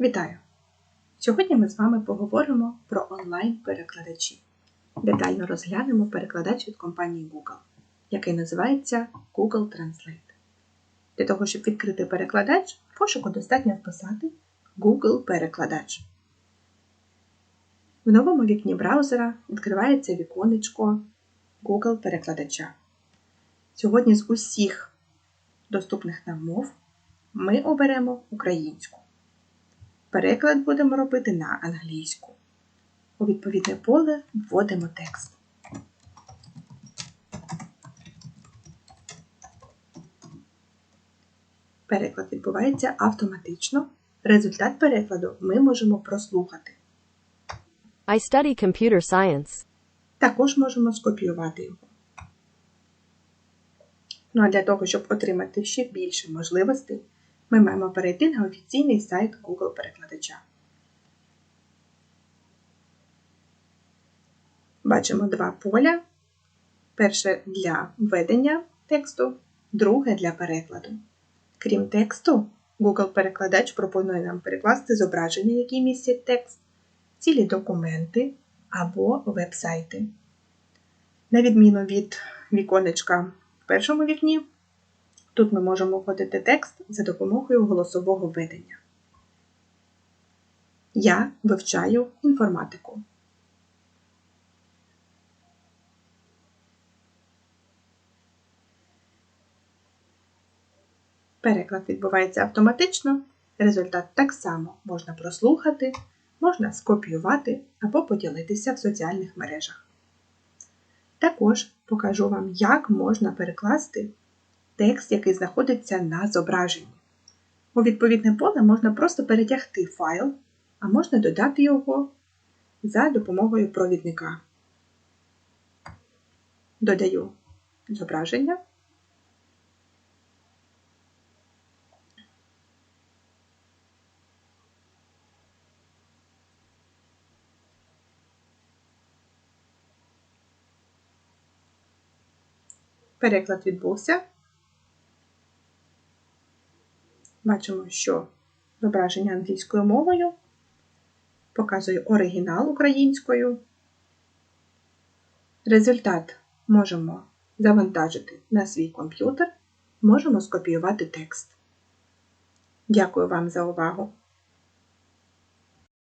Вітаю! Сьогодні ми з вами поговоримо про онлайн-перекладачі. Детально розглянемо перекладач від компанії Google, який називається Google Translate. Для того, щоб відкрити перекладач, пошуку достатньо вписати Google Перекладач. В новому вікні браузера відкривається віконечко Google Перекладача. Сьогодні з усіх доступних нам мов ми оберемо українську. Переклад будемо робити на англійську. У відповідне поле вводимо текст. Переклад відбувається автоматично. Результат перекладу ми можемо прослухати. I study computer science. Також можемо скопіювати його. Ну а для того, щоб отримати ще більше можливостей, ми маємо перейти на офіційний сайт Google перекладача. Бачимо два поля. Перше для введення тексту, друге для перекладу. Крім тексту, Google перекладач пропонує нам перекласти зображення, які містять текст, цілі документи або веб-сайти. На відміну від віконечка в першому вікні, тут ми можемо вводити текст за допомогою голосового введення. Я вивчаю інформатику. Переклад відбувається автоматично, результат так само можна прослухати, можна скопіювати або поділитися в соціальних мережах. Також покажу вам, як можна перекласти текст, який знаходиться на зображенні. У відповідне поле можна просто перетягти файл, а можна додати його за допомогою провідника. Додаю зображення. Переклад відбувся. Бачимо, що зображення англійською мовою показує оригінал українською. Результат можемо завантажити на свій комп'ютер, можемо скопіювати текст. Дякую вам за увагу!